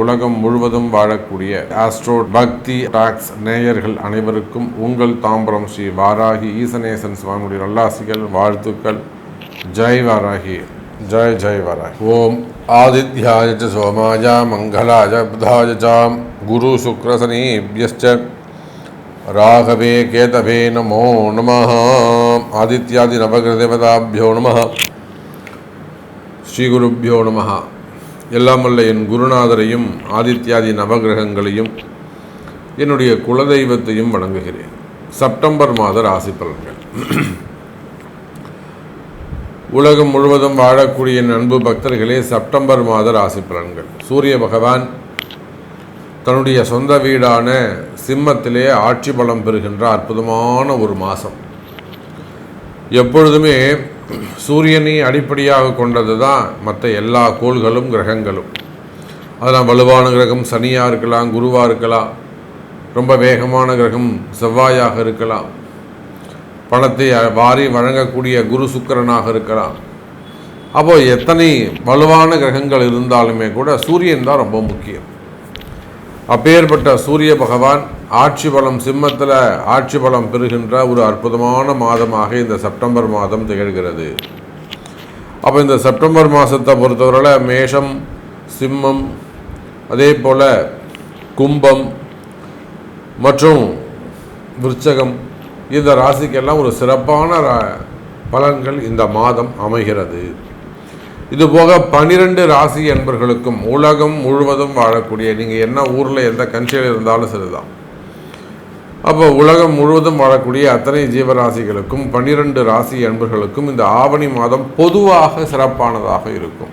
உலகம் முழுவதும் வாழக்கூடிய ஆஸ்ட்ரோ பக்தி டாக்ஸ் நேயர்கள் அனைவருக்கும் உங்கள் தாம்பரம் ஸ்ரீ வாராகி ஈசனேசன் சுவாமியுடைய நல்லாசிகள் வாழ்த்துக்கள். ஜெய் வாராகி. ஜெய் ஜெய் வாராகி. ஓம் ஆதித்யாய ச சோமாய மங்களாய புதாய சாம் குரு சுக்ரசனீபியஸ்ச ராகவே கேதவே நமோ நம. ஆதித்யாதி நவகிரதேவதாபியோ நம. ஸ்ரீகுருப்பியோ நம. எல்லாம் என் குருநாதரையும் ஆதித்யாதி நவகிரகங்களையும் என்னுடைய குலதெய்வத்தையும் வணங்குகிறேன். செப்டம்பர் மாத ராசி பலன்கள். உலகம் முழுவதும் வாழக்கூடிய அன்பு பக்தர்களே செப்டம்பர் மாத ராசி பலன்கள். சூரிய பகவான் தன்னுடைய சொந்த வீடான சிம்மத்திலே ஆட்சி பலம் பெறுகின்ற அற்புதமான ஒரு மாதம். எப்பொழுதுமே சூரியனை அடிப்படையாக கொண்டது தான் மற்ற எல்லா கோள்களும் கிரகங்களும். அதெல்லாம் வலுவான கிரகம் சனியாக இருக்கலாம் குருவாக இருக்கலாம் ரொம்ப வேகமான கிரகம் செவ்வாயாக இருக்கலாம். பணத்தை வாரி வழங்கக்கூடிய குரு சுக்கரனாக இருக்கலாம். அப்போது எத்தனை வலுவான கிரகங்கள் இருந்தாலுமே கூட சூரியன் தான் ரொம்ப முக்கியம். அப்பேற்பட்ட சூரிய பகவான் ஆட்சி பலம் சிம்மத்தில் ஆட்சி பலம் பெறுகின்ற ஒரு அற்புதமான மாதமாக இந்த செப்டம்பர் மாதம் திகழ்கிறது. அப்போ இந்த செப்டம்பர் மாதத்தை பொறுத்தவரையில் மேஷம் சிம்மம் அதே போல் கும்பம் மற்றும் விருச்சகம் இந்த ராசிக்கெல்லாம் ஒரு சிறப்பான ரா- பலன்கள் இந்த மாதம் அமைகிறது. இதுபோக பனிரெண்டு ராசி என்பர்களுக்கும் உலகம் முழுவதும் வாழக்கூடிய நீங்கள் என்ன ஊரில் எந்த கண்ட்ரியில் இருந்தாலும் சரிதான். அப்போ உலகம் முழுவதும் வாழக்கூடிய அத்தனை ஜீவராசிகளுக்கும் பன்னிரண்டு ராசி அன்பர்களுக்கும் இந்த ஆவணி மாதம் பொதுவாக சிறப்பானதாக இருக்கும்.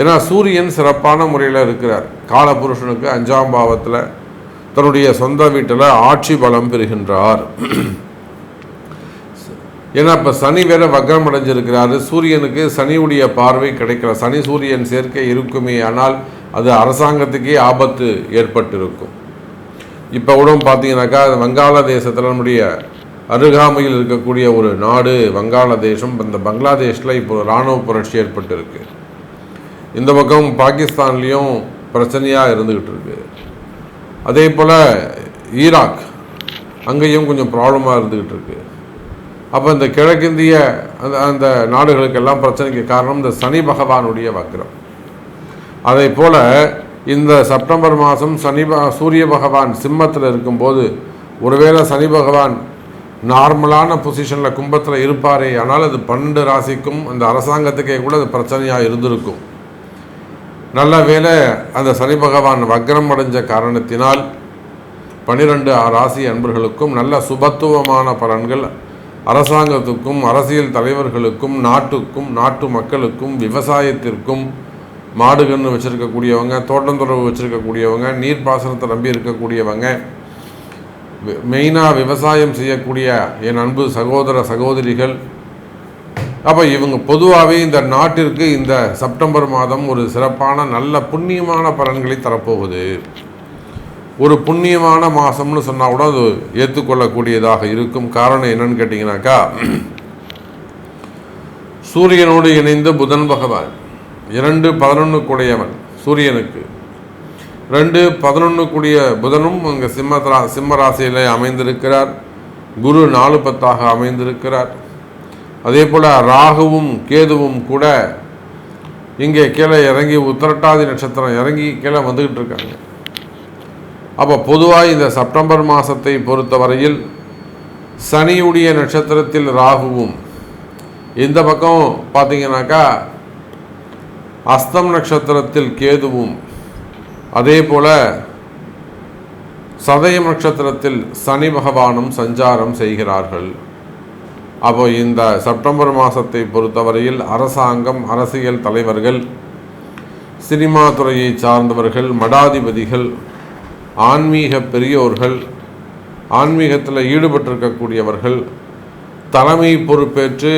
ஏன்னா சூரியன் சிறப்பான முறையில் இருக்கிறார். காலபுருஷனுக்கு அஞ்சாம் பாவத்தில் தன்னுடைய சொந்த வீட்டில் ஆட்சி பலம் பெறுகின்றார். ஏன்னா இப்போ சனி வேற வக்ரம் அடைஞ்சிருக்கிறாரு. சூரியனுக்கு சனியுடைய பார்வை கிடைக்கிற சனி சூரியன் சேர்க்கை இருக்குமே ஆனால் அது அரசாங்கத்துக்கே ஆபத்து ஏற்பட்டிருக்கும். இப்போ கூட பார்த்தீங்கன்னாக்கா வங்காளதேசத்தில் நம்முடைய அருகாமையில் இருக்கக்கூடிய ஒரு நாடு வங்காளதேசம் இந்த பங்களாதேஷில் இப்போ இராணுவ புரட்சி ஏற்பட்டிருக்கு. இந்த பக்கம் பாகிஸ்தான்லேயும் பிரச்சனையாக இருந்துக்கிட்டு இருக்கு அதே போல் ஈராக் அங்கேயும் கொஞ்சம் ப்ராப்ளமாக இருந்துக்கிட்டு இருக்கு அப்போ இந்த கிழக்கிந்திய அந்த அந்த நாடுகளுக்கெல்லாம் பிரச்சனைக்கு காரணம் இந்த சனி பகவானுடைய வக்ரம். அதே போல் இந்த செப்டம்பர் மாதம் சனி ப- சூரிய பகவான் சிம்மத்தில் இருக்கும்போது ஒருவேளை சனி பகவான் நார்மலான பொசிஷனில் கும்பத்தில் இருப்பாரே ஆனால் அது பன்னெண்டு ராசிக்கும் அந்த அரசாங்கத்துக்கே கூட அது பிரச்சனையாக இருந்திருக்கும். நல்ல வேளை அந்த சனி பகவான் வக்ரம் அடைஞ்ச காரணத்தினால் பனிரெண்டு ராசி அன்பர்களுக்கும் நல்ல சுபத்துவமான பலன்கள் அரசாங்கத்துக்கும் அரசியல் தலைவர்களுக்கும் நாட்டுக்கும் நாட்டு மக்களுக்கும் விவசாயத்திற்கும் மாடு கன்று வச்சுருக்கக்கூடியவங்க தோட்டந்துறவு வச்சுருக்கக்கூடியவங்க நீர்ப்பாசனத்தை நம்பி இருக்கக்கூடியவங்க மெயினாக விவசாயம் செய்யக்கூடிய என் அன்பு சகோதர சகோதரிகள் அப்போ இவங்க பொதுவாகவே இந்த நாட்டிற்கு இந்த செப்டம்பர் மாதம் ஒரு சிறப்பான நல்ல புண்ணியமான பலன்களை தரப்போகுது. ஒரு புண்ணியமான மாதம்னு சொன்னால் கூட அது ஏற்றுக்கொள்ளக்கூடியதாக இருக்கும். காரணம் என்னன்னு கேட்டிங்கனாக்கா சூரியனோடு இணைந்த புதன் பகவான். இரண்டு பதினொன்று கூடையவன் சூரியனுக்கு. ரெண்டு பதினொன்று கூடிய புதனும் அங்கே சிம்ம ரா- சிம்ம ராசியில் அமைந்திருக்கிறார். குரு நாலு பத்தாக அமைந்திருக்கிறார். அதே போல் ராகுவும் கேதுவும் கூட இங்கே கீழே இறங்கி உத்திரட்டாதி நட்சத்திரம் இறங்கி கீழே வந்துக்கிட்டு இருக்காங்க. அப்போ பொதுவாக இந்த செப்டம்பர் மாதத்தை பொறுத்தவரையில் சனியுடைய நட்சத்திரத்தில் ராகுவும். இந்த பக்கம் பார்த்தீங்கன்னாக்கா அஸ்தம் நட்சத்திரத்தில் கேதுவும் அதே போல சதயம் நட்சத்திரத்தில் சனி பகவானும் சஞ்சாரம் செய்கிறார்கள். அப்போ இந்த செப்டம்பர் மாதத்தை பொறுத்தவரையில் அரசாங்கம் அரசியல் தலைவர்கள் சினிமா துறையை சார்ந்தவர்கள் மடாதிபதிகள் ஆன்மீக பெரியோர்கள் ஆன்மீகத்தில் ஈடுபட்டிருக்கக்கூடியவர்கள் தலைமை பொறுப்பேற்று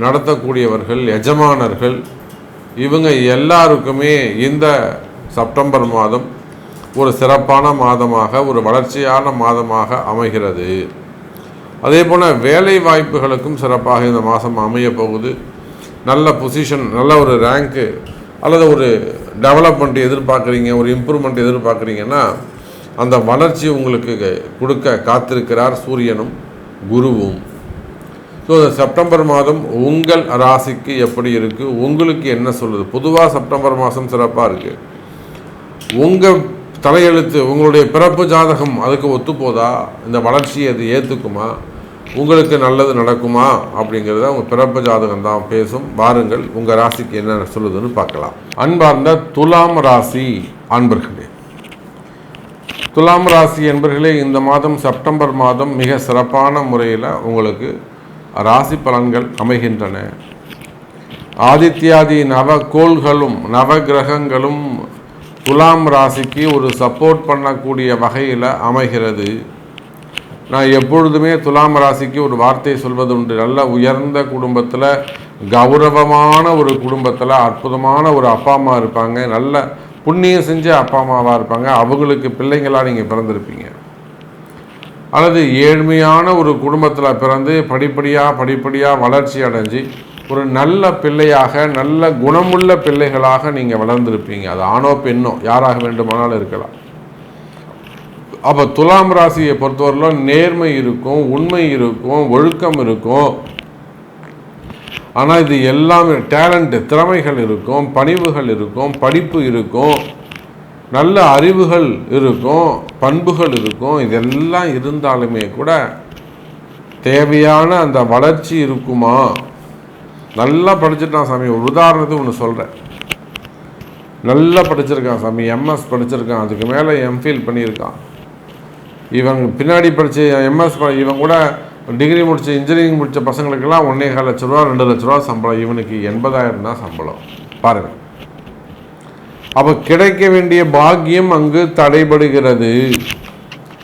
நடத்தக்கூடியவர்கள் எஜமானர்கள் இவங்க எல்லாருக்குமே இந்த செப்டம்பர் மாதம் ஒரு சிறப்பான மாதமாக ஒரு வளர்ச்சியான மாதமாக அமைகிறது. அதே போல் வேலை வாய்ப்புகளுக்கும் சிறப்பாக இந்த மாதம் அமைய போகுது. நல்ல பொசிஷன் நல்ல ஒரு ரேங்க்கு அல்லது ஒரு டெவலப்மெண்ட் எதிர்பார்க்குறீங்க ஒரு இம்ப்ரூவ்மெண்ட் எதிர்பார்க்குறீங்கன்னா அந்த வளர்ச்சி உங்களுக்கு கொடுக்க காத்திருக்கிறார் சூரியனும் குருவும். ஸோ செப்டம்பர் மாதம் உங்கள் ராசிக்கு எப்படி இருக்குது உங்களுக்கு என்ன சொல்லுது? பொதுவாக செப்டம்பர் மாதம் சிறப்பாக இருக்குது உங்கள் தலையெழுத்து உங்களுடைய பிறப்பு ஜாதகம் அதுக்கு ஒத்துப்போதா இந்த வளர்ச்சியை அது ஏற்றுக்குமா உங்களுக்கு நல்லது நடக்குமா? அப்படிங்கிறத உங்கள் பிறப்பு ஜாதகம் தான் பேசும். வாருங்கள் உங்கள் ராசிக்கு என்ன சொல்லுதுன்னு பார்க்கலாம். அன்பார்ந்த துலாம் ராசி அன்பர்களே. துலாம் ராசி என்பர்களே இந்த மாதம் செப்டம்பர் மாதம் மிக சிறப்பான முறையில் உங்களுக்கு ராசி பலன்கள் அமைகின்றன. ஆதித்யாதி நவக்கோள்களும் நவ கிரகங்களும் துலாம் ராசிக்கு ஒரு சப்போர்ட் பண்ணக்கூடிய வகையில் அமைகிறது. நான் எப்பொழுதுமே துலாம் ராசிக்கு ஒரு வார்த்தை சொல்வது உண்டு நல்ல உயர்ந்த குடும்பத்தில் கௌரவமான ஒரு குடும்பத்தில் அற்புதமான ஒரு அப்பா அம்மா இருப்பாங்க. நல்ல புண்ணியம் செஞ்ச அப்பா அம்மாவாக இருப்பாங்க. அவங்களுக்கு பிள்ளைங்களாக நீங்கள் பிறந்திருப்பீங்க. அல்லது ஏழ்மையான ஒரு குடும்பத்தில் பிறந்து படிப்படியாக படிப்படியாக வளர்ச்சி அடைஞ்சு ஒரு நல்ல பிள்ளையாக நல்ல குணமுள்ள பிள்ளைகளாக நீங்கள் வளர்ந்துருப்பீங்க. அது ஆணோ பெண்ணோ யாராக வேண்டுமானாலும் இருக்கலாம். அப்போ துலாம் ராசியை பொறுத்தவரையிலும் நேர்மை இருக்கும் உண்மை இருக்கும் ஒழுக்கம் இருக்கும். ஆனால் இது எல்லாமே டேலண்ட் திறமைகள் இருக்கும் பணிவுகள் இருக்கும் படிப்பு இருக்கும். நல்ல அறிவுகள் இருக்கும் பண்புகள் இருக்கும் இதெல்லாம் இருந்தாலுமே கூட தேவையான அந்த வளர்ச்சி இருக்குமா? நல்லா படிச்சிருக்கான் சாமி. ஒரு உதாரணத்துக்கு ஒன்று சொல்கிறேன் நல்லா படிச்சிருக்கான் சாமி. எம்எஸ் படிச்சிருக்கான். அதுக்கு மேலே எம்ஃபில் பண்ணியிருக்கான். இவங்க பின்னாடி படித்த எம்எஸ் இவன் கூட டிகிரி முடித்த இன்ஜினியரிங் முடித்த பசங்களுக்கெல்லாம் ஒன்றே கால் லட்ச ரூபா ரெண்டு லட்ச ரூபா சம்பளம். இவனுக்கு எண்பதாயிரம் தான் சம்பளம். பாருங்கள் அப்போ கிடைக்க வேண்டிய பாக்கியம் அங்கு தடைபடுகிறது.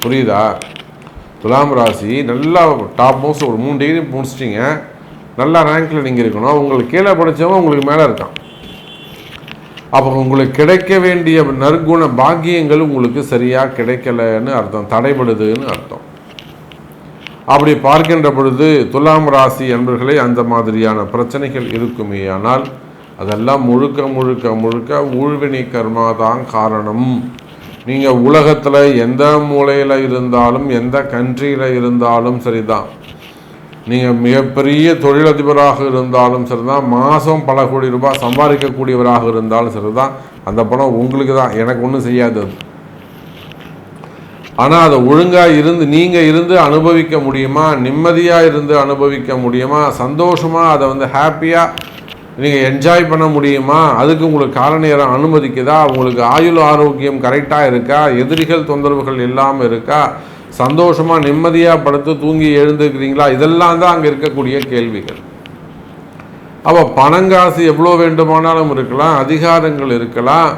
புரியுதா? துலாம் ராசி நல்லா டாப் மோஸ்ட் ஒரு மூணு டிகிரி முடிச்சிட்டிங்க. நல்லா ரேங்க்கில் நீங்கள் இருக்கணும். உங்களுக்கு கீழே படித்தவங்க உங்களுக்கு மேலே இருக்கான். அப்போ உங்களுக்கு கிடைக்க வேண்டிய நற்குண பாக்கியங்கள் உங்களுக்கு சரியாக கிடைக்கலன்னு அர்த்தம். தடைபடுதுன்னு அர்த்தம். அப்படி பார்க்கின்ற பொழுது துலாம் ராசி என்பர்களே அந்த மாதிரியான பிரச்சனைகள் இருக்குமே. ஆனால் அதெல்லாம் முழுக்க முழுக்க முழுக்க ஊழ்வினை கர்மா தான் காரணம். நீங்கள் உலகத்தில் எந்த மூலையில் இருந்தாலும் எந்த கண்ட்ரியில் இருந்தாலும் சரிதான். நீங்கள் மிகப்பெரிய தொழிலதிபராக இருந்தாலும் சரிதான். மாதம் பல கோடி ரூபாய் சம்பாதிக்கக்கூடியவராக இருந்தாலும் சரிதான். அந்த பணம் உங்களுக்கு தான். எனக்கு ஒன்றும் செய்யாது அது. ஆனால் அதை ஒழுங்காக இருந்து நீங்கள் இருந்து அனுபவிக்க முடியுமா? நிம்மதியாக இருந்து அனுபவிக்க முடியுமா? சந்தோஷமாக அதை வந்து ஹாப்பியாக நீங்கள் என்ஜாய் பண்ண முடியுமா? அதுக்கு உங்களுக்கு கால நேரம் அனுமதிக்குதா? உங்களுக்கு ஆயுள் ஆரோக்கியம் கரெக்டாக இருக்கா? எதிரிகள் தொந்தரவுகள் இல்லாமல் இருக்கா? சந்தோஷமாக நிம்மதியாக படுத்து தூங்கி எழுந்துக்கிறீங்களா இதெல்லாம் தான் அங்கே இருக்கக்கூடிய கேள்விகள். அப்போ பணங்காசு எவ்வளோ வேண்டுமானாலும் இருக்கலாம் அதிகாரங்கள் இருக்கலாம்.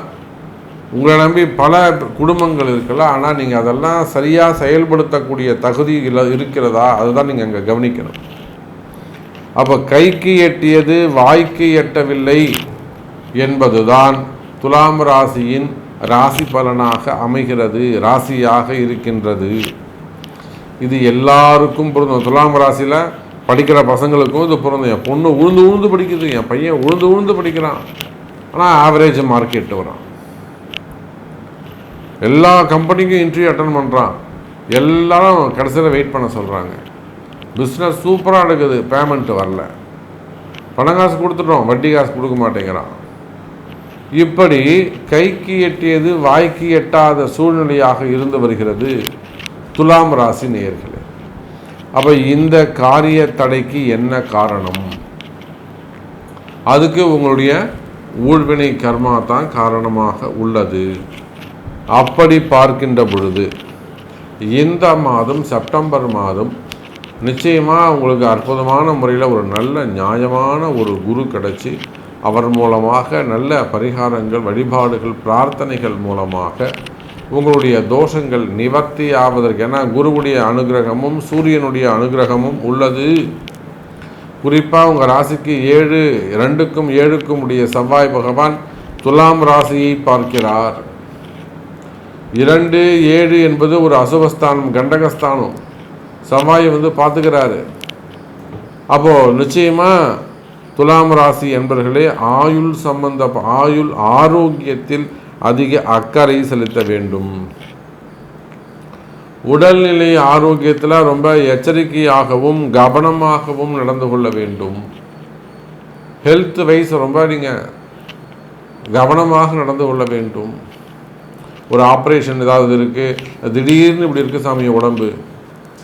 உங்களை நம்பி பல குடும்பங்கள் இருக்கலாம். ஆனால் நீங்கள் அதெல்லாம் சரியாக செயல்படுத்தக்கூடிய தகுதி இருக்கிறதா? அதுதான் நீங்கள் அங்கே கவனிக்கணும். அப்போ கைக்கு எட்டியது வாய்க்கு எட்டவில்லை என்பதுதான் துலாம் ராசியின் ராசி பலனாக அமைகிறது ராசியாக இருக்கின்றது. இது எல்லாருக்கும் பொருந்தும். துலாம் ராசியில் படிக்கிற பசங்களுக்கும் இது பிறந்த என் பொண்ணு உழுந்து உழுந்து படிக்குது என் பையன் உழுந்து உழுந்து படிக்கிறான். ஆனால் ஆவரேஜ் மார்க் எட்டு வரான். எல்லா கம்பெனிக்கும் இன்டர்வியூ அட்டன் பண்ணுறான் எல்லாரும் கடைசியில் வெயிட் பண்ண சொல்கிறாங்க பிஸ்னஸ் சூப்பராக நடக்குது. பேமெண்ட் வரல. பணம் காசு கொடுத்துட்டோம். வட்டி காசு கொடுக்க மாட்டேங்கிறான். இப்படி கைக்கு எட்டியது வாய்க்கு எட்டாத சூழ்நிலையாக இருந்து வருகிறது துலாம் ராசி நேயர்களே. அப்போ இந்த காரிய தடைக்கு என்ன காரணம்? அதுக்கு உங்களுடைய ஊழ்வினை கர்மா தான் காரணமாக உள்ளது. அப்படி பார்க்கின்ற பொழுது இந்த மாதம் செப்டம்பர் மாதம் நிச்சயமாக உங்களுக்கு அற்புதமான முறையில் ஒரு நல்ல நியாயமான ஒரு குரு கிடச்சி அவர் மூலமாக நல்ல பரிகாரங்கள் வழிபாடுகள் பிரார்த்தனைகள் மூலமாக உங்களுடைய தோஷங்கள் நிவர்த்தி ஆவதற்கு ஏன்னா குருவுடைய அனுகிரகமும் சூரியனுடைய அனுகிரகமும் உள்ளது. குறிப்பாக உங்கள் ராசிக்கு ஏழு ரெண்டுக்கும் ஏழுக்கும் உடைய செவ்வாய் பகவான் துலாம் ராசியை பார்க்கிறார். இரண்டு ஏழு என்பது ஒரு அசுபஸ்தானம் கண்டகஸ்தானம். சமாய் வந்து பார்த்துக்கிறாரு. அப்போது நிச்சயமாக துலாம் ராசி என்பர்களே ஆயுள் சம்பந்த ஆயுள் ஆரோக்கியத்தில் அதிக அக்கறை செலுத்த வேண்டும். உடல்நிலை ஆரோக்கியத்தில் ரொம்ப எச்சரிக்கையாகவும் கவனமாகவும் நடந்து கொள்ள வேண்டும். ஹெல்த் வைஸ் ரொம்ப நீங்கள் கவனமாக நடந்து கொள்ள வேண்டும். ஒரு ஆப்ரேஷன் ஏதாவது இருக்குது திடீர்னு இப்படி இருக்குது சாமி உடம்பு.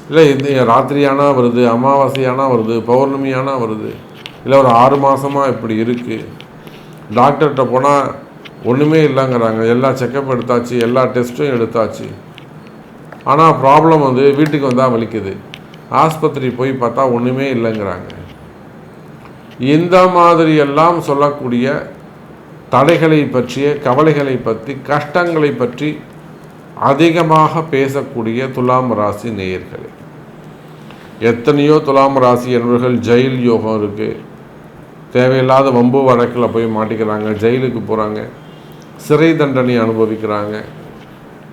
இல்லை இந்த ராத்திரியானா வருது அமாவாசையானா வருது பௌர்ணமியானா வருது இல்லை ஒரு ஆறு மாதமாக இப்படி இருக்குது டாக்டர்கிட்ட போனால் ஒன்றுமே இல்லைங்கிறாங்க. எல்லா செக்கப் எடுத்தாச்சு எல்லா டெஸ்ட்டும் எடுத்தாச்சு. ஆனால் ப்ராப்ளம் வந்து வீட்டுக்கு வந்தால் வலிக்குது. ஆஸ்பத்திரி போய் பார்த்தா ஒன்றுமே இல்லைங்கிறாங்க. இந்த மாதிரியெல்லாம் சொல்லக்கூடிய தடைகளை பற்றிய கவலைகளை பற்றி கஷ்டங்களை பற்றி அதிகமாக பேசக்கூடிய துலாம் ராசி நேயர்களே. எத்தனையோ துலாம் ராசி என்பவர்கள் ஜெயில் யோகம் இருக்குது தேவையில்லாத வம்பு வழக்கில் போய் மாட்டிக்கிறாங்க ஜெயிலுக்கு போகிறாங்க சிறை தண்டனை அனுபவிக்கிறாங்க.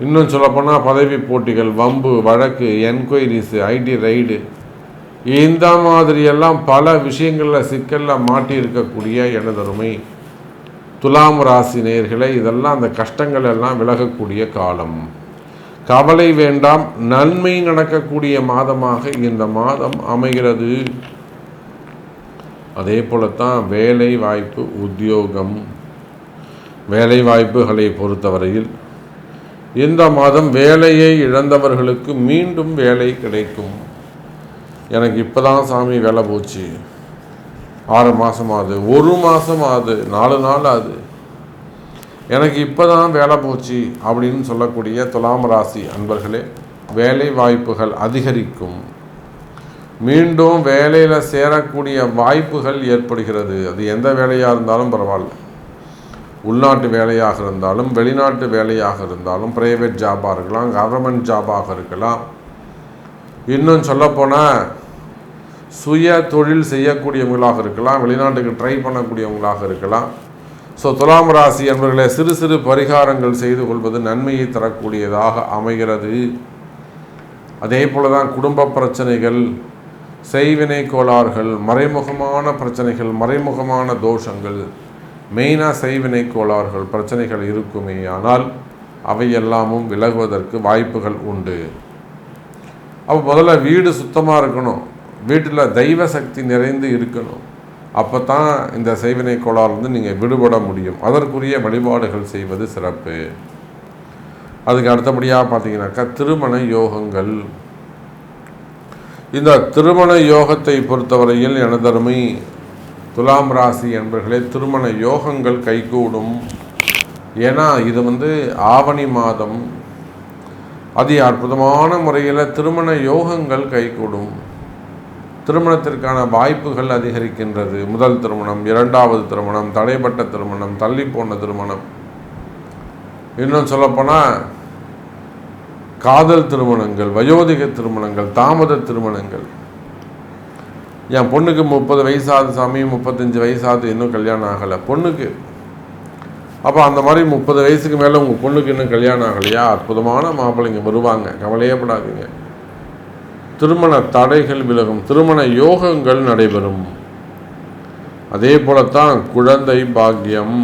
இன்னும் சொல்லப்போனால் பதவி போட்டிகள் வம்பு வழக்கு என்கொயரிஸு ஐடி ரைடு இந்த மாதிரியெல்லாம் பல விஷயங்களில் சிக்கலில் மாட்டி இருக்கக்கூடிய எனதருமை துலாம் ராசி நேர்களை இதெல்லாம் அந்த கஷ்டங்கள் எல்லாம் விலகக்கூடிய காலம். கவலை வேண்டாம் நன்மை நடக்கக்கூடிய மாதமாக இந்த மாதம் அமைகிறது. அதே போலத்தான் வேலை வாய்ப்பு உத்தியோகம் வேலை வாய்ப்புகளை பொறுத்தவரையில் இந்த மாதம் வேலையை இழந்தவர்களுக்கு மீண்டும் வேலை கிடைக்கும். எனக்கு இப்போ தான் சாமி வேலை போச்சு. ஆறு மாதம் ஆகுது ஒரு மாதம் ஆகுது நாலு நாள் ஆகுது எனக்கு இப்போ தான் வேலை போச்சு அப்படின்னு சொல்லக்கூடிய துலாம் ராசி அன்பர்களே வேலை வாய்ப்புகள் அதிகரிக்கும். மீண்டும் வேலையில் சேரக்கூடிய வாய்ப்புகள் ஏற்படுகிறது. அது எந்த வேலையாக இருந்தாலும் பரவாயில்ல. உள்நாட்டு வேலையாக இருந்தாலும் வெளிநாட்டு வேலையாக இருந்தாலும் ப்ரைவேட் ஜாபாக இருக்கலாம் கவர்மெண்ட் ஜாபாக இருக்கலாம். இன்னும் சொல்லப்போனால் சுய தொழில் செய்யக்கூடியவங்களாக இருக்கலாம் வெளிநாட்டுக்கு ட்ரை பண்ணக்கூடியவங்களாக இருக்கலாம். ஸோ துலாம் ராசி என்பவர்களை சிறு சிறு பரிகாரங்கள் செய்து கொள்வது நன்மையை தரக்கூடியதாக அமைகிறது. அதே போல தான் குடும்ப பிரச்சனைகள் செய்வினை கோளாறுகள் மறைமுகமான பிரச்சனைகள் மறைமுகமான தோஷங்கள் மெயினாக செய்வினை கோளாறுகள் பிரச்சனைகள் இருக்குமே. ஆனால் அவை எல்லாமும் விலகுவதற்கு வாய்ப்புகள் உண்டு. அப்போ முதல்ல வீடு சுத்தமாக இருக்கணும். வீட்டில் தெய்வ சக்தி நிறைந்து இருக்கணும். அப்போ தான் இந்த செய்வினை கோளாறுலேருந்து நீங்கள் விடுபட முடியும். அதற்குரிய வழிபாடுகள் செய்வது சிறப்பு. அதுக்கு அடுத்தபடியாக பார்த்தீங்கன்னாக்கா திருமண யோகங்கள். இந்த திருமண யோகத்தை பொறுத்தவரையில் எனதருமை துலாம் ராசி என்பர்களே திருமண யோகங்கள் கைகூடும். ஏன்னா இது வந்து ஆவணி மாதம். அதி அற்புதமான முறையில் திருமண யோகங்கள் கைகூடும். திருமணத்திற்கான வாய்ப்புகள் அதிகரிக்கின்றது. முதல் திருமணம் இரண்டாவது திருமணம் தடைப்பட்ட திருமணம் தள்ளி போன திருமணம். இன்னும் சொல்லப்போனால் காதல் திருமணங்கள் வயோதிக திருமணங்கள் தாமத திருமணங்கள். என் பொண்ணுக்கு முப்பது வயசாது சாமி முப்பத்தஞ்சு வயசாது இன்னும் கல்யாணம் ஆகலை. பொண்ணுக்கு. அப்போ அந்த மாதிரி முப்பது வயசுக்கு மேலே உங்கள் பொண்ணுக்கு இன்னும் கல்யாணம் ஆகலையா? அற்புதமான மாப்பிள்ளைங்க வருவாங்க. கவலையே படாதீங்க. திருமண தடைகள் விலகும் திருமண யோகங்கள் நடைபெறும். அதே போலத்தான் குழந்தை பாக்கியம்.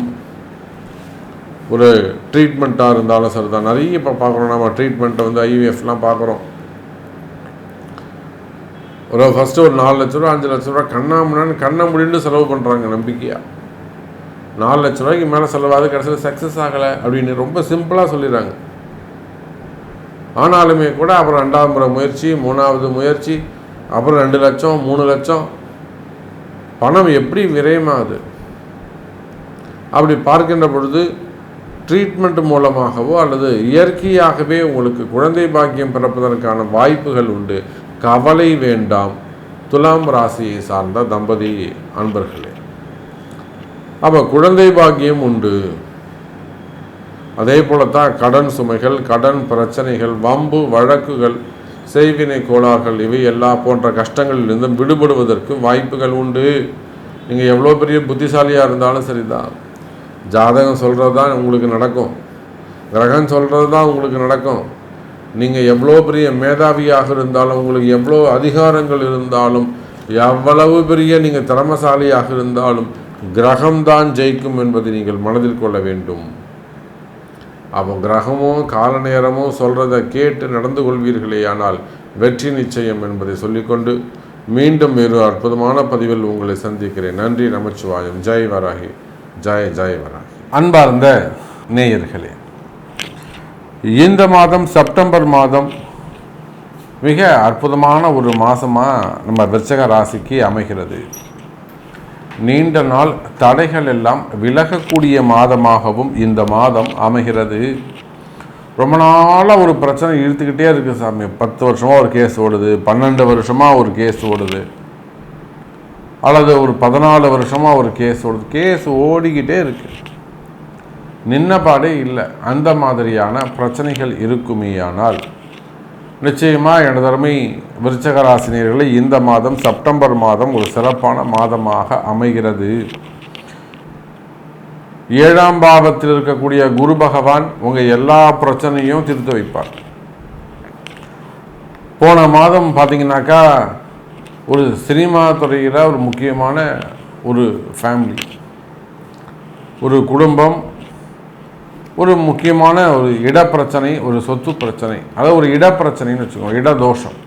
ஒரு ட்ரீட்மெண்ட்டாக இருந்தாலும் சரிதான். நிறைய இப்போ பார்க்குறோம். நம்ம ட்ரீட்மெண்ட்டை வந்து ஐவிஎஃப்லாம் பார்க்குறோம். ஒரு ஃபஸ்ட்டு ஒரு நாலு லட்ச ரூபா அஞ்சு லட்ச ரூபா கண்ணாமண்ணான்னு கண்ணை முடின்னு செலவு பண்ணுறாங்க நம்பிக்கையாக நாலு லட்ச ரூபாய்க்கு மேலே செலவாது கடைசியில் சக்ஸஸ் ஆகலை அப்படின்னு ரொம்ப சிம்பிளாக சொல்லிடுறாங்க. ஆனாலுமே கூட அப்புறம் ரெண்டாவது முறை முயற்சி மூணாவது முயற்சி அப்புறம் ரெண்டு லட்சம் மூணு லட்சம். பணம் எப்படி விரயமாகுது அப்படி பார்க்கின்ற பொழுது ட்ரீட்மெண்ட் மூலமாகவோ அல்லது இயற்கையாகவே உங்களுக்கு குழந்தை பாக்கியம் பிறப்பதற்கான வாய்ப்புகள் உண்டு. கவலை வேண்டாம். துலாம் ராசியை சார்ந்த தம்பதி அன்பர்களே. அப்போ குழந்தை பாக்கியம் உண்டு. அதே போலத்தான் கடன் சுமைகள் கடன் பிரச்சனைகள் வம்பு வழக்குகள் செய்வினை கோளாறுகள் இவை எல்லா போன்ற கஷ்டங்களிலிருந்தும் விடுபடுவதற்கு வாய்ப்புகள் உண்டு. நீங்கள் எவ்வளோ பெரிய புத்திசாலியாக இருந்தாலும் சரிதான். ஜாதகம் சொல்கிறது தான் உங்களுக்கு நடக்கும். கிரகம் சொல்கிறது தான் உங்களுக்கு நடக்கும். நீங்கள் எவ்வளோ பெரிய மேதாவியாக இருந்தாலும் உங்களுக்கு எவ்வளோ அதிகாரங்கள் இருந்தாலும் எவ்வளவு பெரிய நீங்கள் திறமசாலியாக இருந்தாலும் கிரகம்தான் ஜெயிக்கும் என்பதை நீங்கள் மனதில் கொள்ள வேண்டும். அப்போ கிரகமோ கால நேரமோ சொல்கிறத கேட்டு நடந்து கொள்வீர்களே ஆனால் வெற்றி நிச்சயம் என்பதை சொல்லிக்கொண்டு மீண்டும் வேறு அற்புதமான பதிவில் உங்களை சந்திக்கிறேன். நன்றி நமச்சிவாயம். ஜெய் வராகி. ஜெய் ஜெய் வராகி. அன்பார்ந்த நேயர்களே இந்த மாதம் செப்டம்பர் மாதம் மிக அற்புதமான ஒரு மாதமாக நம்ம விருச்சக ராசிக்கு அமைகிறது. நீண்ட நாள் தடைகள் எல்லாம் விலகக்கூடிய மாதமாகவும் இந்த மாதம் அமைகிறது. ரொம்ப நாளாக ஒரு பிரச்சனை இழுத்துக்கிட்டே இருக்குது சாமி. பத்து வருஷமாக ஒரு கேஸ் ஓடுது பன்னெண்டு வருஷமாக ஒரு கேஸ் ஓடுது. அல்லது ஒரு பதினாலு வருஷமாக ஒரு கேஸ் ஓடுது. கேஸ் ஓடிக்கிட்டே இருக்கு. நின்னபாடே இல்லை. அந்த மாதிரியான பிரச்சனைகள் இருக்குமேயானால் நிச்சயமாக எனது விருச்சகராசினியர்களை இந்த மாதம் செப்டம்பர் மாதம் ஒரு சிறப்பான மாதமாக அமைகிறது. ஏழாம் பாவத்தில் இருக்கக்கூடிய குரு பகவான் உங்கள் எல்லா பிரச்சனையும் திருத்த வைப்பார். போன மாதம் பார்த்தீங்கன்னாக்கா ஒரு சினிமா துறையில் ஒரு முக்கியமான ஒரு ஃபேமிலி ஒரு குடும்பம் ஒரு முக்கியமான ஒரு இடப்பிரச்சனை ஒரு சொத்து பிரச்சனை. அதாவது ஒரு இடப்பிரச்சனைன்னு வச்சுக்கோங்க இட தோஷம்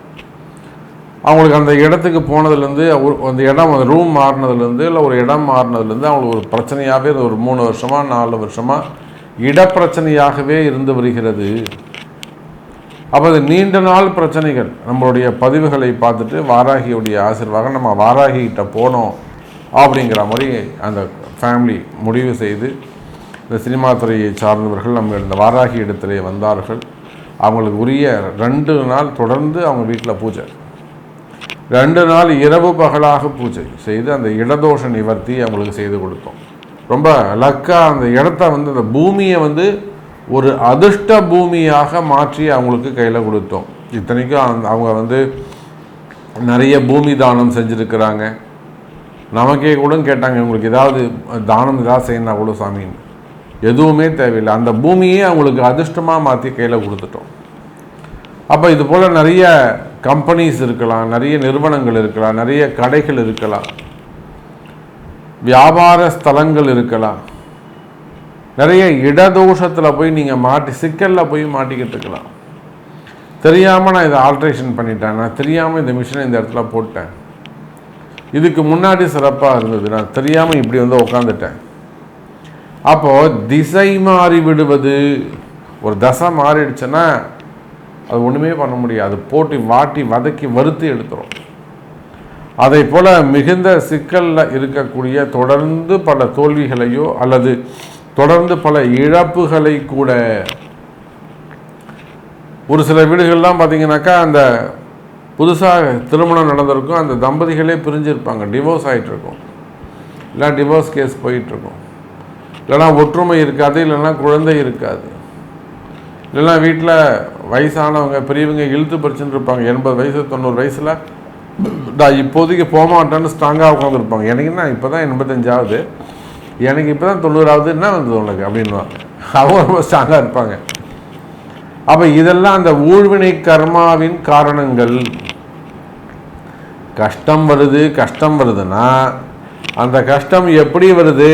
அவங்களுக்கு அந்த இடத்துக்கு போனதுலேருந்து அந்த இடம் அந்த ரூம் மாறினதுலேருந்து இல்லை ஒரு இடம் மாறினதுலேருந்து அவங்களுக்கு ஒரு பிரச்சனையாகவே ஒரு மூணு வருஷமாக நாலு வருஷமாக இடப்பிரச்சனையாகவே இருந்து வருகிறது. அப்போ அது நீண்ட நாள் பிரச்சனைகள். நம்மளுடைய பதிவுகளை பார்த்துட்டு வாராகியுடைய ஆசிர்வாகம் நம்ம வாராகிகிட்ட போனோம் அப்படிங்கிற மாதிரி அந்த ஃபேமிலி முடிவு செய்து இந்த சினிமா துறையை சார்ந்தவர்கள் நம்ம இந்த வாராகி இடத்திலே வந்தார்கள். அவங்களுக்கு உரிய ரெண்டு நாள் தொடர்ந்து அவங்க வீட்டில் பூஜை. ரெண்டு நாள் இரவு பகலாக பூஜை செய்து அந்த இடதோஷ நிவர்த்தி அவங்களுக்கு செய்து கொடுத்தோம். ரொம்ப லக்காக அந்த இடத்த வந்து அந்த பூமியை வந்து ஒரு அதிர்ஷ்ட பூமியாக மாற்றி அவங்களுக்கு கையில் கொடுத்தோம். இத்தனைக்கும் அவங்க வந்து நிறைய பூமி தானம் செஞ்சுருக்கிறாங்க. நமக்கே கூட கேட்டாங்க உங்களுக்கு ஏதாவது தானம் ஏதாவது செய்யணும் கூட சாமின்னு எதுவுமே தேவையில்லை. அந்த பூமியே அவங்களுக்கு அதிர்ஷ்டமாக மாற்றி கையில் கொடுத்துட்டோம். அப்போ இது போல் நிறைய கம்பெனிஸ் இருக்கலாம் நிறைய நிறுவனங்கள் இருக்கலாம் நிறைய கடைகள் இருக்கலாம். வியாபார ஸ்தலங்கள் இருக்கலாம். நிறைய இடதோஷத்தில் போய் நீங்கள் மாட்டி சிக்கலில் போய் மாட்டிக்கிட்டு இருக்கலாம். தெரியாமல் நான் இதை ஆல்ட்ரேஷன் பண்ணிட்டேன். நான் தெரியாமல் இந்த மிஷினை இந்த இடத்துல போட்டேன். இதுக்கு முன்னாடி சிறப்பாக இருந்தது. நான் தெரியாமல் இப்படி வந்து உட்காந்துட்டேன் அப்போது திசை மாறி விடுவது ஒரு தசை மாறிடுச்சுன்னா அது ஒன்றுமே பண்ண முடியாது. போட்டி வாட்டி வதக்கி வறுத்து எடுத்துரும். அதை போல் மிகுந்த சிக்கலில் இருக்கக்கூடிய தொடர்ந்து பல தோல்விகளையோ அல்லது தொடர்ந்து பல இழப்புகளை கூட ஒரு சில வீடுகள்லாம் பார்த்தீங்கன்னாக்கா அந்த புதுசாக திருமணம் நடந்திருக்கும் அந்த தம்பதிகளே பிரிஞ்சிருப்பாங்க டிவோர்ஸ் ஆகிட்டுருக்கும் இல்லை டிவோர்ஸ் கேஸ் போயிட்டுருக்கும். இல்லைனா ஒற்றுமை இருக்காது இல்லைன்னா குழந்தை இருக்காது. இல்லைன்னா வீட்டில் வயசானவங்க பெரியவங்க இழுத்து படிச்சுன்னு இருப்பாங்க. எண்பது வயசு தொண்ணூறு வயசில் நான் இப்போதைக்கு போக மாட்டேன்னு ஸ்ட்ராங்காக உட்காந்துருப்பாங்க எனக்கு நான் இப்போ தான் எண்பத்தஞ்சாவது எனக்கு இப்போ தான் தொண்ணூறாவது என்ன வந்தது உனக்கு? அப்படின்வாங்க அவங்க ரொம்ப ஸ்ட்ராங்காக இருப்பாங்க. அப்போ இதெல்லாம் அந்த ஊழ்வினை கர்மாவின் காரணங்கள். கஷ்டம் வருது கஷ்டம் வருதுன்னா அந்த கஷ்டம் எப்படி வருது?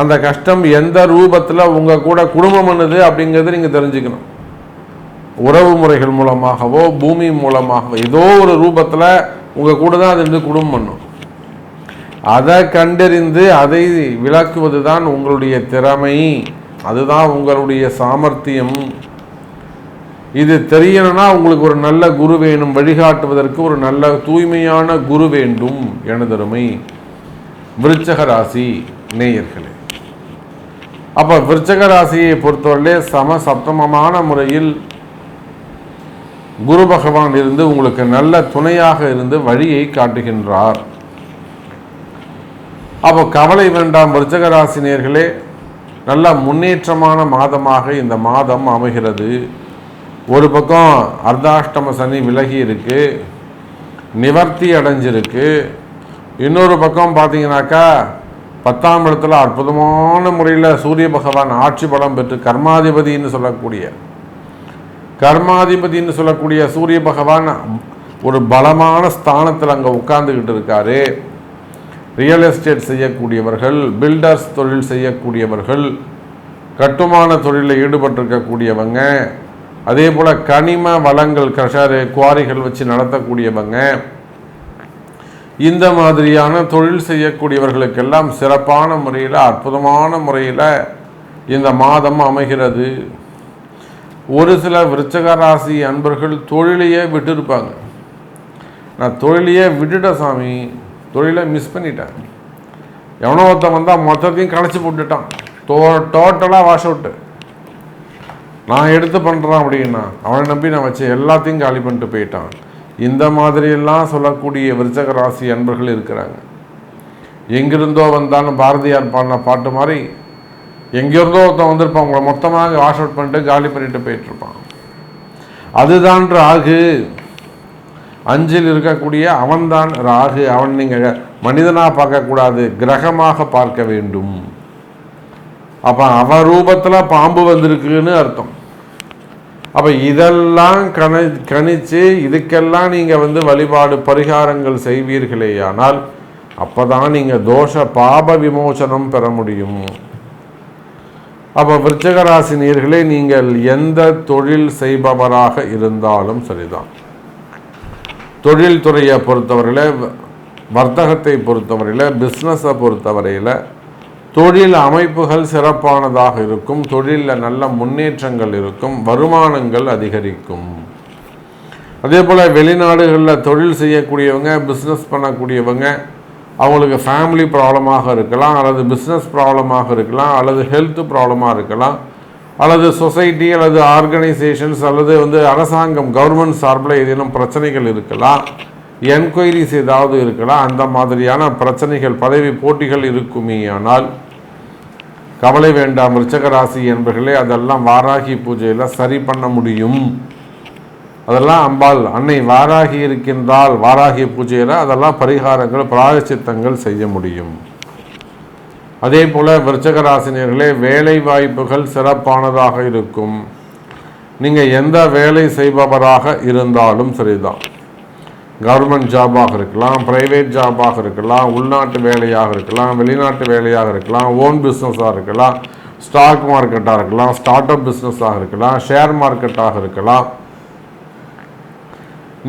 அந்த கஷ்டம் எந்த ரூபத்தில் உங்கள் கூட குடும்பம் பண்ணுது அப்படிங்கிறத நீங்கள் தெரிஞ்சுக்கணும். உறவு முறைகள் மூலமாகவோ பூமி மூலமாகவோ ஏதோ ஒரு ரூபத்தில் உங்கள் கூட தான் அது வந்து குடும்பம் பண்ணும். அதை கண்டறிந்து அதை விளக்குவது தான் உங்களுடைய திறமை. அதுதான் உங்களுடைய சாமர்த்தியம். இது தெரியணும்னா உங்களுக்கு ஒரு நல்ல குரு வேணும் வழிகாட்டுவதற்கு ஒரு நல்ல தூய்மையான குரு வேண்டும் எனதருமை. விருச்சக ராசி நேயர்களே அப்போ விருச்சக ராசியை பொறுத்தவரையிலே சம சப்தமமான முறையில் குரு பகவான் இருந்து உங்களுக்கு நல்ல துணையாக இருந்து வழியை காட்டுகின்றார். அப்போ கவலை வேண்டாம் விருச்சக ராசினியர்களே நல்ல முன்னேற்றமான மாதமாக இந்த மாதம் அமைகிறது. ஒரு பக்கம் அர்த்தாஷ்டம சனி விலகி இருக்கு. நிவர்த்தி அடைஞ்சிருக்கு. இன்னொரு பக்கம் பார்த்தீங்கன்னாக்கா பத்தாம் இடத்துல அற்புதமான முறையில் சூரிய பகவான் ஆட்சி பலம் பெற்று கர்மாதிபதினு சொல்லக்கூடிய கர்மாதிபதினு சொல்லக்கூடிய சூரிய பகவான் ஒரு பலமான ஸ்தானத்தில் அங்கே உட்கார்ந்துக்கிட்டு இருக்காரு. ரியல் எஸ்டேட் செய்யக்கூடியவர்கள் பில்டர்ஸ் தொழில் செய்யக்கூடியவர்கள் கட்டுமான தொழிலில் ஈடுபட்டிருக்கக்கூடியவங்க அதே போல் கனிம வளங்கள் கஷாரு குவாரிகள் வச்சு நடத்தக்கூடியவங்க இந்த மாதிரியான தொழில் செய்யக்கூடியவர்களுக்கெல்லாம் சிறப்பான முறையில் அற்புதமான முறையில் இந்த மாதம் அமைகிறது. ஒரு சில விருச்சக ராசி அன்பர்கள் தொழிலையே விட்டுருப்பாங்க. நான் தொழிலையே விட்டுட்ட சாமி தொழிலை மிஸ் பண்ணிட்டேன். எவனோ ஒருத்தன் வந்தால் மொத்தத்தையும் களைச்சி போட்டுட்டான். டோ டோட்டலாக வாஷ் அவுட்டு நான் எடுத்து பண்ணுறேன் அப்படின்னா அவனை நம்பி நான் வச்சு எல்லாத்தையும் காலி பண்ணிட்டு போயிட்டான். இந்த மாதிரியெல்லாம் சொல்லக்கூடிய விருச்சக ராசி அன்பர்கள் இருக்கிறாங்க. எங்கிருந்தோ வந்தாலும் பாரதியார் பாடின பாட்டு மாதிரி எங்கிருந்தோ ஒருத்தன் வந்திருப்பான் உங்களை மொத்தமாக வாஷ் அவுட் பண்ணிட்டு காலி பண்ணிட்டு போயிட்டுருப்பான். அதுதான் ராகு. அஞ்சில் இருக்கக்கூடிய அவன்தான் ராகு. அவன் நீங்கள் மனிதனாக பார்க்கக்கூடாது கிரகமாக பார்க்க வேண்டும். அப்போ அவரூபத்தில் ரூபத்தில் பாம்பு வந்திருக்குன்னு அர்த்தம். அப்போ இதெல்லாம் கணி கணிச்சு இதுக்கெல்லாம் நீங்கள் வந்து வழிபாடு பரிகாரங்கள் செய்வீர்களேயானால் அப்போ தான் நீங்கள் தோஷ பாப விமோசனம் பெற முடியும். அப்போ விருச்சகராசினியர்களே நீங்கள் எந்த தொழில் செய்பவராக இருந்தாலும் சரிதான். தொழில் துறையை பொறுத்தவரையில் வர்த்தகத்தை பொறுத்தவரையில் பிஸ்னஸை பொறுத்தவரையில் தொழில் அமைப்புகள் சிறப்பானதாக இருக்கும் தொழிலில் நல்ல முன்னேற்றங்கள் இருக்கும் வருமானங்கள் அதிகரிக்கும். அதே போல் வெளிநாடுகளில் தொழில் செய்யக்கூடியவங்க பிஸ்னஸ் பண்ணக்கூடியவங்க அவங்களுக்கு ஃபேமிலி ப்ராப்ளமாக இருக்கலாம் அல்லது பிஸ்னஸ் ப்ராப்ளமாக இருக்கலாம் அல்லது ஹெல்த் ப்ராப்ளமாக இருக்கலாம் அல்லது சொசைட்டி அல்லது ஆர்கனைசேஷன்ஸ் அல்லது வந்து அரசாங்கம் கவர்மெண்ட் சார்பில் ஏதேனும் பிரச்சனைகள் இருக்கலாம். என்கொயரிஸ் ஏதாவது இருக்கலாம் அந்த மாதிரியான பிரச்சனைகள் பதவி போட்டிகள் இருக்குமே ஆனால் கவலை வேண்டாம் ரிச்சகராசி என்பர்களே அதெல்லாம் வாராகி பூஜையில் சரி பண்ண முடியும். அதெல்லாம் அம்பாள் அன்னை வாராகி இருக்கின்றால் வாராகி பூஜையில் அதெல்லாம் பரிகாரங்கள் பிராயச்சித்தங்கள் செய்ய முடியும். அதே போல் விருச்சகராசினியர்களே வேலை வாய்ப்புகள் சிறப்பானதாக இருக்கும். நீங்கள் எந்த வேலை செய்பவராக இருந்தாலும் சரிதான். கவர்மெண்ட் ஜாபாக இருக்கலாம் ப்ரைவேட் ஜாபாக இருக்கலாம் உள்நாட்டு வேலையாக இருக்கலாம் வெளிநாட்டு வேலையாக இருக்கலாம் ஓன் பிஸ்னஸாக இருக்கலாம் ஸ்டாக் மார்க்கெட்டாக இருக்கலாம் ஸ்டார்ட் அப் பிஸ்னஸாக இருக்கலாம் ஷேர் மார்க்கெட்டாக இருக்கலாம்.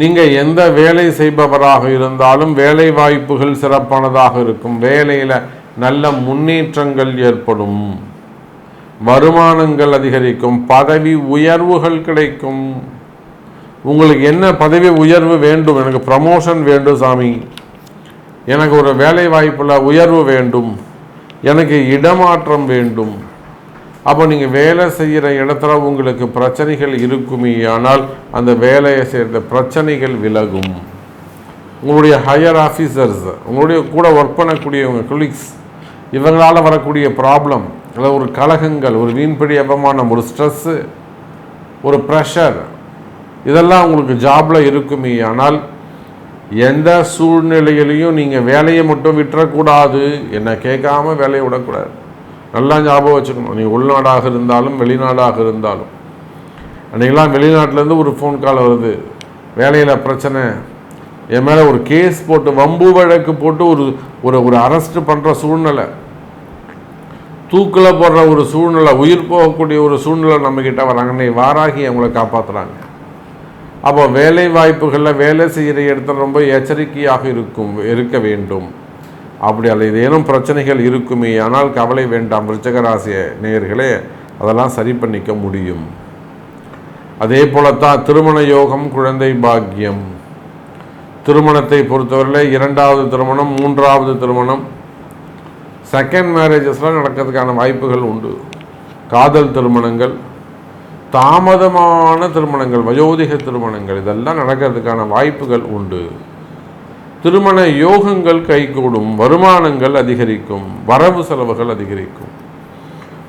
நீங்கள் எந்த வேலை செய்பவராக இருந்தாலும் வேலை வாய்ப்புகள் சிறப்பானதாக இருக்கும். வேலையில் நல்ல முன்னேற்றங்கள் ஏற்படும். வருமானங்கள் அதிகரிக்கும். பதவி உயர்வுகள் கிடைக்கும். உங்களுக்கு என்ன பதவி உயர்வு வேண்டும்? எனக்கு ப்ரமோஷன் வேண்டும் சாமி. எனக்கு ஒரு வேலை வாய்ப்பில் உயர்வு வேண்டும். எனக்கு இடமாற்றம் வேண்டும். அப்போ நீங்கள் வேலை செய்கிற இடத்துல உங்களுக்கு பிரச்சனைகள் இருக்குமே ஆனால் அந்த வேலையை செய்கிற பிரச்சனைகள் விலகும். உங்களுடைய ஹையர் ஆஃபீஸர்ஸ் உங்களுடைய கூட ஒர்க் பண்ணக்கூடியவங்க கொலீக்ஸ் இவங்களால் வரக்கூடிய ப்ராப்ளம் இல்லை ஒரு கலகங்கள் ஒரு வீண்படி அவமானம் ஒரு ஸ்ட்ரெஸ்ஸு ஒரு ப்ரெஷர் இதெல்லாம் உங்களுக்கு ஜாபில் இருக்குமே. ஆனால் எந்த சூழ்நிலையிலையும் நீங்கள் வேலையை மட்டும் விட்டுறக்கூடாது. என்னை கேட்காம வேலையை விடக்கூடாது. நல்லா ஞாபகம் வச்சுக்கணும். நீ உள்நாடாக இருந்தாலும் வெளிநாடாக இருந்தாலும். அன்றைக்கெல்லாம் வெளிநாட்டிலேருந்து ஒரு ஃபோன் கால் வருது. வேலையில் பிரச்சனை. என் மேலே ஒரு கேஸ் போட்டு வம்பு வழக்கு போட்டு ஒரு ஒரு ஒரு அரெஸ்ட் பண்ணுற சூழ்நிலை. தூக்கில் போடுற ஒரு சூழ்நிலை உயிர் போகக்கூடிய ஒரு சூழ்நிலை நம்மக்கிட்ட வராங்க. வாராகி அவங்கள காப்பாற்றுறாங்க அப்போ வேலை வாய்ப்புகளில் வேலை செய்கிற இடத்துல ரொம்ப எச்சரிக்கையாக இருக்கும் இருக்க வேண்டும். அப்படி அல்ல ஏதேனும் பிரச்சனைகள் இருக்குமே ஆனால் கவலை வேண்டாம் விருச்சகராசிய நேயர்களே அதெல்லாம் சரி பண்ணிக்க முடியும். அதே போலத்தான் திருமண யோகம் குழந்தை பாக்கியம். திருமணத்தை பொறுத்தவரையில் இரண்டாவது திருமணம் மூன்றாவது திருமணம் செகண்ட் மேரேஜஸ்லாம் நடக்கிறதுக்கான வாய்ப்புகள் உண்டு. காதல் திருமணங்கள் தாமதமான திருமணங்கள் வயோதிக திருமணங்கள் இதெல்லாம் நடக்கிறதுக்கான வாய்ப்புகள் உண்டு. திருமண யோகங்கள் கைகூடும் வருமானங்கள் அதிகரிக்கும் வரவு செலவுகள் அதிகரிக்கும்.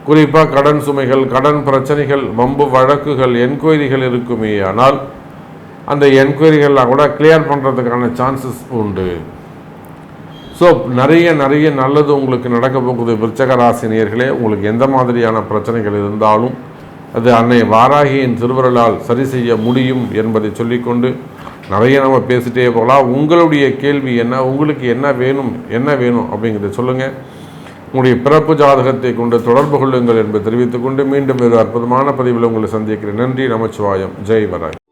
குறிப்பாக கடன் சுமைகள் கடன் பிரச்சனைகள் வம்பு வழக்குகள் என்கொயரிகள் இருக்குமே ஆனால் அந்த என்கொயரிகள்லாம் கூட கிளியர் பண்ணுறதுக்கான சான்சஸ் உண்டு. ஸோ நிறைய நிறைய நல்லது உங்களுக்கு நடக்க போகுது. விருச்சக ராசினியர்களே உங்களுக்கு எந்த மாதிரியான பிரச்சனைகள் இருந்தாலும் அது அன்னை வாராகியின் திருவருளால் சரி செய்ய முடியும் என்பதை சொல்லிக்கொண்டு நிறைய நம்ம பேசிட்டே போகலாம். உங்களுடைய கேள்வி என்ன? உங்களுக்கு என்ன வேணும்? என்ன வேணும்? அப்படிங்கிறத சொல்லுங்கள் உங்களுடைய பிறப்பு ஜாதகத்தை கொண்டு தொடர்பு கொள்ளுங்கள் என்பதை தெரிவித்துக்கொண்டு மீண்டும் ஒரு அற்புதமான பதிவில் உங்களை சந்திக்கிறேன். நன்றி நமச்சிவாயம். ஜெய் வராய்.